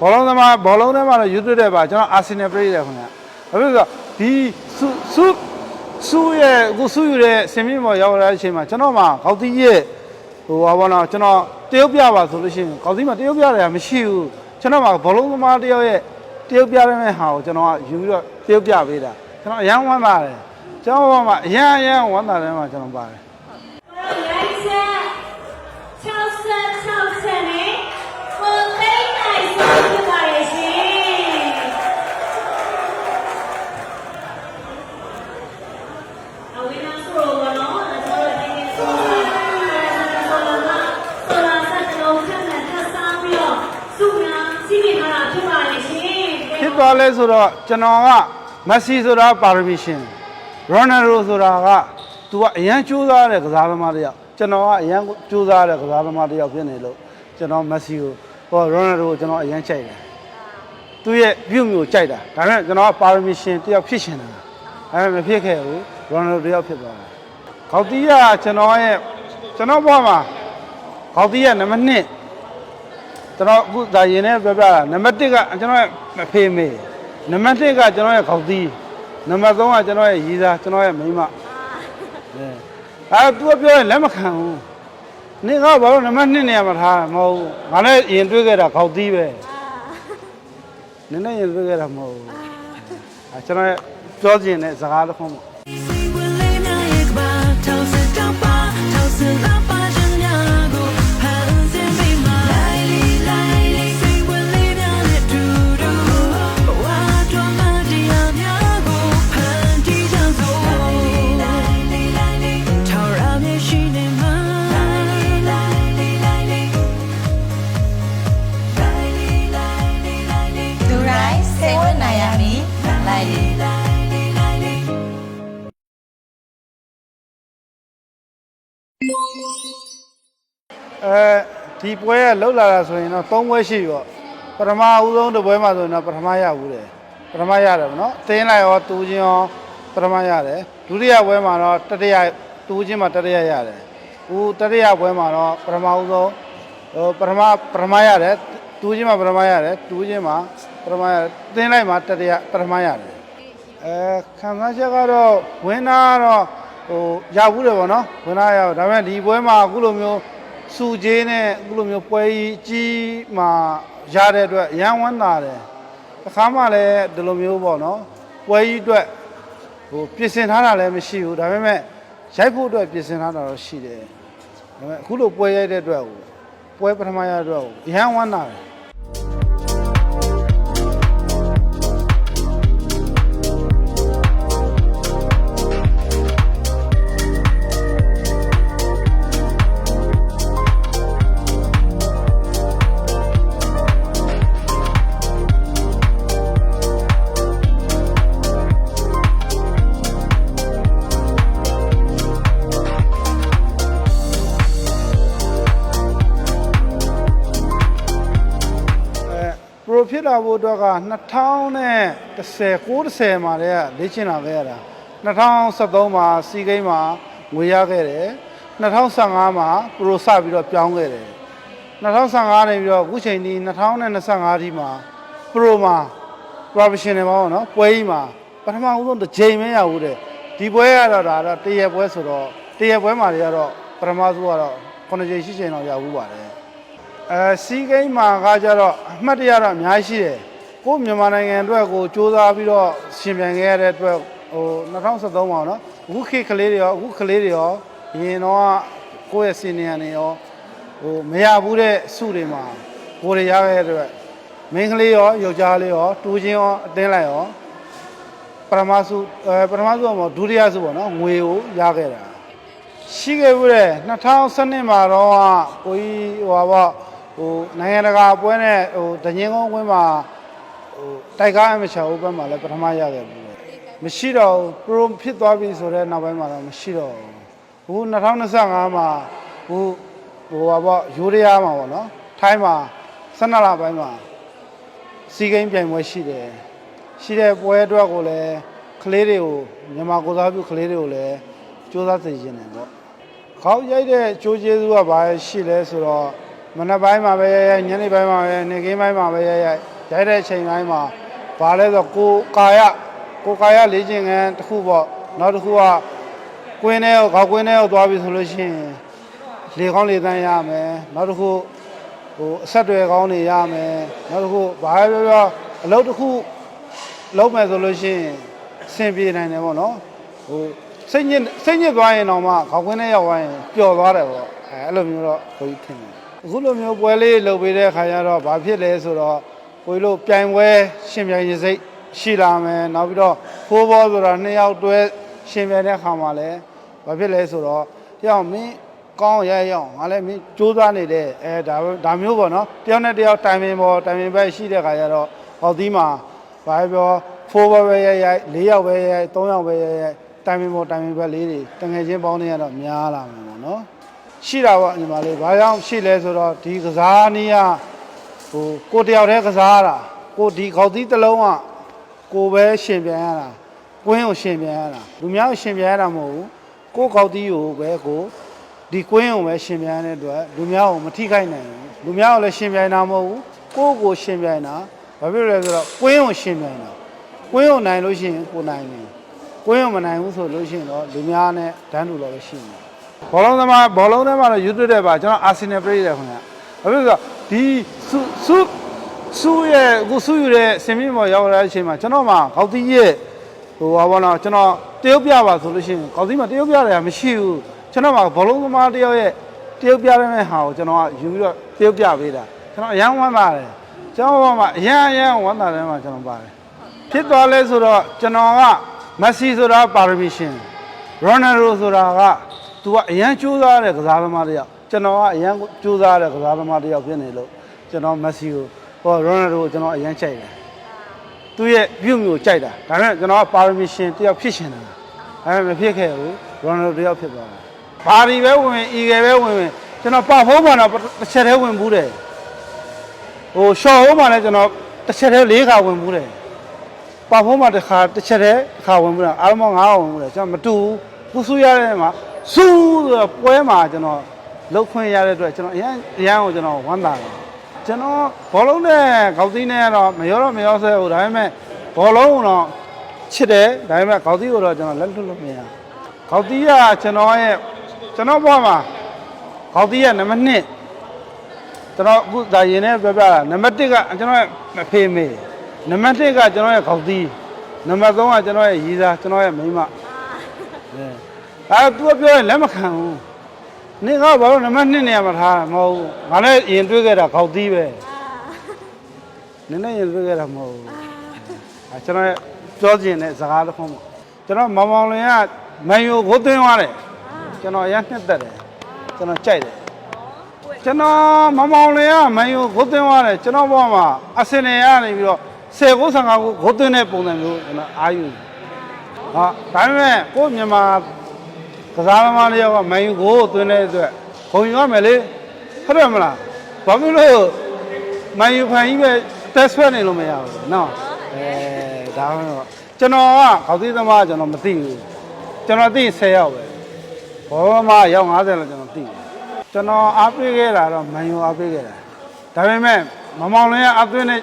ဘောလုံးသမားဘောလုံးထဲမှာတော့ယူသွတဲ့ပါကျွန်တော်အာဆင်နယ်ပရိသတ်ခင်ဗျာဘာဖြစ်လို့လဲဆိုတော့ဒီစုစုစုရဲ့အခုစုယူတဲ့စင်မြင့်မော်ရောက်လာတဲ့အချိန်မှာကျွန်တော်မှကောက်တီးရဲ့ဟိုဘာဘောနော်ကျွန်တော်တရုတ်ပြပါဆိုလို့ရှိရင်ကောက်တီးမှာတရုတ်ပြတယ်မရှိဘူးကျွန်တော်မှဘောလုံးသမားတယောက်ရဲ့တရုတ်ပြတဲ့မဲ့ဟာကိုကျွန်တော်ကယူပြီးတော့တရုတ်ပြပေးတာကျွန်တော်အရန်ဝမ်းသာတယ်ကျွန်တော်ဘာမှအရန်အရန်ဝမ်းသာတယ်မှာကျွန်တော်ပါတယ် ဖြစ်သွားလဲဆိုတော့ကျွန်တော်ကမက်ဆီဆိုတာပါရမီရှင်ရိုနယ်ဒိုဆိုတာက तू ကအရန်ကြိုးစားတဲ့ကစားသမားတစ်ယောက်ကျွန်တော်ကအရန်ကြိုးစားတဲ့ကစားသမားတစ်ယောက်ဖြစ်နေလို့ကျွန်တော်မက်ဆီကိုဟောရိုနယ်ဒိုကိုကျွန်တော်အရန်ကြိုက်တယ်သူ့ရဲ့ပြုမျိုးကြိုက်တာဒါပေမဲ့ကျွန်တော်ကပါရမီရှင်တစ်ယောက်ဖြစ်ရှင်တာဒါပေမဲ့မဖြစ်ခဲ့ဘူးရိုနယ်ဒိုတစ်ယောက်ဖြစ်သွားတယ်ခေါတီးကကျွန်တော်ရဲ့ကျွန်တော်ဘဝမှာခေါတီးကနံပါတ်1 ကျွန်တော်အခုဒါရင်နဲ့ပြောပြတာနံပါတ်1ကကျွန်တော်ရဲ့အဖေမေနံပါတ်2ကကျွန်တော်ရဲ့ခေါတီးနံပါတ်3ကကျွန်တော်ရဲ့ရီးသားကျွန်တော်ရဲ့မိန်းမအဲအဲသူကပြောရင်လက်မခံဘူးနေကဘာလို့နံပါတ်2နေရာမှာထားတာမဟုတ်ဘူးငါလည်းရင်တွေးခဲ့တာခေါတီးပဲနည်းနည်းရင်တွေးခဲ့တာမဟုတ်ဘူးအဲကျွန်တော်ရဲ့ပြောချင်တဲ့စကားတစ်ခုပေါ့လူ အဲဒီပွဲကလှုပ်လာတာဆိုရင်တော့၃ပွဲရှိရောပထမဦးဆုံးတစ်ပွဲမှာဆိုရင်တော့ပထမရဘူးတယ်ပထမရတယ်ဗောနော်အတင်းလိုက်ရောတူချင်းရောပထမရတယ်ဒုတိယပွဲမှာတော့တတိယတူချင်းမှာတတိယရတယ်ဦးတတိယပွဲမှာတော့ပထမဦးဆုံးဟိုပထမပထမရတယ်တူချင်းမှာပထမရတယ်တူချင်းမှာပထမရတယ်အတင်းလိုက်မှာတတိယပထမရတယ်အဲခံစားချက်ကတော့ဝင်းသားကတော့ဟိုရဘူးတယ်ဗောနော်ဝင်းသားရဒါပေမဲ့ဒီပွဲမှာအခုလိုမျိုး စူကြီးနဲ့အခုလိုမျိုးပွဲကြီးကြီးမှာရတဲ့အတွက်အရန်ဝမ်းသာတယ်တစ်ခါမှလည်းဒီလိုမျိုးပေါ့နော်ပွဲကြီးအတွက်ဟိုပြင်ဆင်ထားတာလည်းမရှိဘူးဒါပေမဲ့ရိုက်ဖို့အတွက်ပြင်ဆင်ထားတာတော့ရှိတယ်ဒါပေမဲ့အခုလိုပွဲရိုက်တဲ့အတွက်ကိုပွဲပထမရတဲ့အတွက်ကိုအရန်ဝမ်းသာတယ် လာဖို့အတွက်က2010 90မှာတည်းကလေ့ကျင့်လာခဲ့ရတာ2013မှာစီဂိမ်းမှာငွေရခဲ့တယ်2015မှာ pro စပြီးတော့ပြောင်းခဲ့တယ်2015နေပြီးတော့အခုချိန်ဒီ2025ဒီမှာ pro မှာ professional မှာပေါ့နော်ပွဲကြီးမှာပထမဦးဆုံးတစ်ချိန်ပဲရဘူးတဲ့ဒီပွဲကတော့ဒါတော့တရပွဲဆိုတော့တရပွဲမှာတွေကတော့ပထမဆုံးကတော့9ချိန်10ချိန်တော့ရဘူးပါတယ် အဲစီးကိန်းမှာကကြတော့အမှတ်တရတော့အများကြီးရှိတယ်ကိုယ့်မြန်မာနိုင်ငံအတွက်ကိုစူးစမ်းပြီးတော့ရှင်ပြန်ခဲ့ရတဲ့အတွက်ဟို2013ပါတော့အခုခေတ်ကလေးတွေရောအခုကလေးတွေရောအရင်တော့ကိုယ့်ရဲ့စီနီယံတွေရောဟိုမရဘူးတဲ့စုတွေမှာကိုယ်တွေရခဲ့တဲ့အတွက်မိန်းကလေးရောယောက်ျားလေးရောတူချင်းရောအတင်းလိုက်ရောပထမစုအဲပထမစုကမဟုတ်ဒုတိယစုပေါ့နော်ငွေကိုရခဲ့တာရှိခဲ့ဘူးတဲ့2012မှာတော့ကိုကြီးဟိုပါပေါ့ ဟိုနိုင်ငံတကာပွဲနဲ့ဟိုတငင်းကုန်းကွင်းမှာဟိုတိုက်ကားအမချာဥပမှာလည်းပထမရခဲ့ဘူးတဲ့မရှိတော့ဘူး pro ဖြစ်သွားပြီဆိုတော့နောက်ပိုင်းမှာတော့မရှိတော့ဘူးအခု2025မှာဟိုဟိုပါပေါ့ယူရီးယားမှာပေါ့နော်ထိုင်းမှာ12လပိုင်းမှာစီဂိမ်းပြိုင်ပွဲရှိတယ်ရှိတဲ့ပွဲအတွက်ကိုလည်းကလေးတွေကိုမြန်မာကိုယ်စားပြုကလေးတွေကိုလည်းစူးစမ်းစေချင်တယ်ပေါ့ခေါက်ရိုက်တဲ့ကြိုးကျေးဇူးကဘာရှိလဲဆိုတော့ မနက်ပိုင်းမှာပဲရရညနေပိုင်းမှာပဲနေ့ခင်းပိုင်းမှာပဲရရရိုက်တဲ့အချိန်တိုင်းမှာဘာလဲဆိုကိုကာယကိုကာယလေ့ကျင့်ခန်းတစ်ခုပေါ့နောက်တစ်ခုကကွင်းထဲကိုခေါက်ကွင်းထဲကိုသွားပြီဆိုလို့ရှိရင်လေကောင်းလေတန်းရမယ်နောက်တစ်ခုဟိုအဆက်တွေကောင်းနေရမယ်နောက်တစ်ခုဘာပဲပြောပြောအလုပ်တစ်ခုလုပ်မယ်ဆိုလို့ရှိရင်အဆင်ပြေနိုင်တယ်ပေါ့နော်ဟိုစိတ်ညစ်စိတ်ညစ်သွားရင်တော့မှခေါက်ကွင်းထဲရောက်သွားရင်ပျော်သွားတယ်ပေါ့အဲအဲ့လိုမျိုးတော့ကိုကြီးထင်တယ် အခုလိုမျိုးပွဲလေးလုပ်ပေးတဲ့အခါကျတော့ဘာဖြစ်လဲဆိုတော့ကိုကြီးတို့ပြိုင်ပွဲရှင်ပြိုင်ရစိတ်ရှိလာမယ်နောက်ပြီးတော့ဖိုးဘောဆိုတာနှစ်ယောက်တွဲရှင်ပြိုင်တဲ့အခါမှာလည်းဘာဖြစ်လဲဆိုတော့တယောက်မင်းကောင်းရရအောင်ငါလည်းမင်းစူးစမ်းနေတယ်အဲဒါပဲဒါမျိုးပေါ့နော်တယောက်နဲ့တယောက်တိုင်ပင်ပေါ်တိုင်ပင်ပဲရှိတဲ့အခါကျတော့ဟော်သီးမှာဘာပဲပြောဖိုးဘောပဲရရ၄ယောက်ပဲရရ၃ယောက်ပဲရရတိုင်ပင်ပေါ်တိုင်ပင်ပဲလေးတွေတငယ်ချင်းပေါင်းနေရတော့များလာမှာပေါ့နော် ရှိတာပေါ့ညီမလေးဘာကြောင့်ရှိလဲဆိုတော့ဒီကစားနည်းကဟိုကိုတယောက်တည်းကစားရတာကိုဒီခေါက်သီးတစ်လုံးကကိုပဲရှင်ပြန်ရတာကွင်းကိုရှင်ပြန်ရတာလူများကိုရှင်ပြန်ရတာမဟုတ်ဘူးကိုခေါက်သီးကိုပဲကိုဒီကွင်းကိုပဲရှင်ပြန်ရတဲ့အတွက်လူများကိုမထိခိုက်နိုင်ဘူးလူများကိုလည်းရှင်ပြန်တာမဟုတ်ဘူးကိုကိုရှင်ပြန်တာဘာဖြစ်လဲဆိုတော့ကွင်းကိုရှင်ပြန်တာကွင်းကိုနိုင်လို့ရှိရင်ကိုနိုင်တယ်ကွင်းကိုမနိုင်ဘူးဆိုလို့ရှိရင်တော့လူများနဲ့တန်းတူတော့ပဲရှိနေတယ် ဘောလုံးသမားဘောလုံးထဲမှာတော့ယူသွတဲ့ပါကျွန်တော်အာဆင်နယ်ပြည့်တယ်ခင်ဗျာ။ဘာဖြစ်လို့လဲဆိုတော့ဒီစုစုစုရဲ့အခုစုယူတဲ့စင်မြင့်မော်ရောက်လာတဲ့အချိန်မှာကျွန်တော်မှကောက်တီးရဲ့ဟိုဘာဘောနော်ကျွန်တော်တရုတ်ပြပါဆိုလို့ရှိရင်ကောက်တီးမှာတရုတ်ပြတယ်မရှိဘူး။ကျွန်တော်မှဘောလုံးသမားတယောက်ရဲ့တရုတ်ပြတဲ့ဟာကိုကျွန်တော်ကယူပြီးတော့တရုတ်ပြပေးတာ။ကျွန်တော်အရန်ဝမ်းသာတယ်။ကျွန်တော်မှအရန်အရန်ဝမ်းသာတယ်မှာကျွန်တော်ပါတယ်။ဖြစ်သွားလဲဆိုတော့ကျွန်တော်ကမက်ဆီဆိုတာပါရမီရှင်ရိုနယ်ဒိုဆိုတာက तू ကအရန်ကြိုးစားတဲ့ကစားသမားတစ်ယောက်ကျွန်တော်ကအရန်ကြိုးစားတဲ့ကစားသမားတစ်ယောက်ဖြစ်နေလို့ကျွန်တော်မက်ဆီကိုဟောရိုနယ်ဒိုကိုကျွန်တော်အရန်ကြိုက်တယ်သူ့ရဲ့ပြုမျိုးကြိုက်တာဒါပေမဲ့ကျွန်တော်ကပါရမီရှင်တစ်ယောက်ဖြစ်ရှင်တာဒါပေမဲ့မဖြစ်ခဲ့ဘူးရိုနယ်ဒိုတစ်ယောက်ဖြစ်သွားတာဘာဒီပဲဝင်ဝင်အီဂယ်ပဲဝင်ဝင်ကျွန်တော်ပါဖုံးမှတော့တစ်ချက်တည်းဝင်ဘူးတယ်ဟိုရှော့ဟိုးမှလည်းကျွန်တော်တစ်ချက်တည်းလေးခါဝင်ဘူးတယ်ပါဖုံးမှာတစ်ခါတစ်ချက်တည်းတစ်ခါဝင်မှုတာအားလုံး9ခါဝင်မှုတယ်ကျွန်တော်မတူဘူးကိုဆူရတဲ့မှာ စူးဆိုတော့ပွဲမှာကျွန်တော်လှုပ်ခွင့်ရတဲ့အတွက်ကျွန်တော်အရန်အရန်ကိုကျွန်တော်ဝမ်းသာတယ်ကျွန်တော်ဘောလုံးနဲ့ခေါက်သီးနဲ့ကတော့မရောတော့မရောဆဲဘူးဒါပေမဲ့ဘောလုံးကတော့ချစ်တယ်ဒါပေမဲ့ခေါက်သီးကိုတော့ကျွန်တော်လက်လွတ်လို့မရခေါက်သီးကကျွန်တော်ရဲ့ကျွန်တော်ဘဝမှာခေါက်သီးကနံပါတ်1ကျွန်တော်အခုဒါရင်နဲ့ပြောပြတာနံပါတ်1ကကျွန်တော်ရဲ့အဖေမေနံပါတ်2ကကျွန်တော်ရဲ့ခေါက်သီးနံပါတ်3ကကျွန်တော်ရဲ့ရီးသားကျွန်တော်ရဲ့မိန်းမအဲ အဲသူကပြောရင်လက်မခံဘူးနေကဘာလို့နံပါတ်2နေရာမှာထားတာမဟုတ်ဘူးငါလည်းရင်တွေးခဲ့တာခေါက်သီးပဲနည်းနည်းရင်တွေးခဲ့တာမဟုတ်ဘူးအဲကျွန်တော်ရဲ့ပြောချင်တဲ့စကားတစ်ခုပေါ့ကျွန်တော်မောင်မောင်လင်ကမန်ယူကိုသွင်းသွားတယ်ကျွန်တော်အရင်နှစ်သက်တယ်ကျွန်တော်ကြိုက်တယ်ကျွန်တော်မမောင်လေးကမန်ယူဂုတ်သွင်းသွားတယ်ကျွန်တော်ဘောမှာအစင်နေရနေပြီးတော့10ကို15ကိုဂုတ်သွင်းတဲ့ပုံစံမျိုးကျွန်တော်အာယူဟာဒါပေမဲ့ကိုယ့်မြန်မာ ကစားသမားလေးယောက်ကမန်ယူကိုသွင်းတဲ့အတွက်ဂုံယူရမယ်လေဟုတ်တယ်မလားဘာဖြစ်လို့မန်ယူဖန်ကြီးပဲတက်ဆွဲနေလို့မရဘူးနော်အဲဒါတော့ကျွန်တော်ကခေါက်သီးသမားကျွန်တော်မသိဘူးကျွန်တော်သိ10ယောက်ပဲဘောမှာရောက်90လောက်ကျွန်တော်သိတယ်ကျွန်တော်အားပေးခဲ့တာတော့မန်ယူအားပေးခဲ့တာဒါပေမဲ့မမောင်လင်းကအားသွင်းတဲ့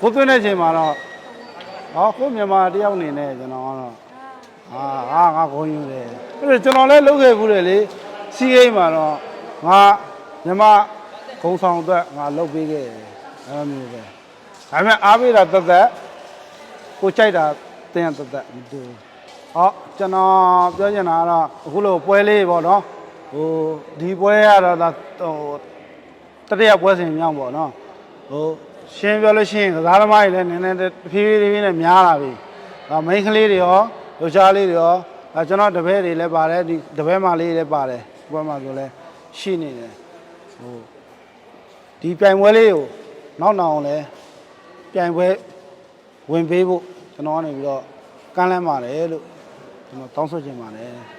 ကိုသွင်းတဲ့ချိန်မှာတော့ဟောကိုမြန်မာတယောက်အနေနဲ့ကျွန်တော်ကတော့ ဟာဟာငါဂုံယူတယ်အဲ့ဒါကျွန်တော်လည်းလုပ်ခဲ့ဘူးတယ်လေစီးကိန်းမှာတော့ငါမြန်မာဂုံဆောင်အတွက်ငါလုပ်ပေးခဲ့တယ်အဲ့လိုမျိုးပဲဒါပေမဲ့အားပေးတာသက်သက်ကိုကြိုက်တာတင်းရသက်သက်မတူဘူးဟောကျွန်တော်ပြောချင်တာကတော့အခုလိုပွဲလေးပေါ့နော်ဟိုဒီပွဲရတော့ဒါဟိုတတိယပွဲစဉ်မြောက်ပေါ့နော်ဟိုရှင်းပြောလို့ရှိရင်ကစားသမားတွေလည်းနည်းနည်းတဖြည်းဖြည်းဖြည်းနဲ့များလာပြီ။ဒါမိန်းကလေးတွေရော လူချားလေးတွေရောအဲကျွန်တော်တပည့်တွေလည်းပါတယ်ဒီတပည့်မလေးတွေလည်းပါတယ်ဘွဲမှာဆိုလဲရှိနေတယ်ဟိုဒီပြိုင်ပွဲလေးကိုနောက်နောက်အောင်လဲပြိုင်ပွဲဝင်ပေးဖို့ကျွန်တော်ကနေပြီးတော့ကမ်းလှမ်းပါတယ်လို့ကျွန်တော်တောင်းဆိုချင်ပါတယ်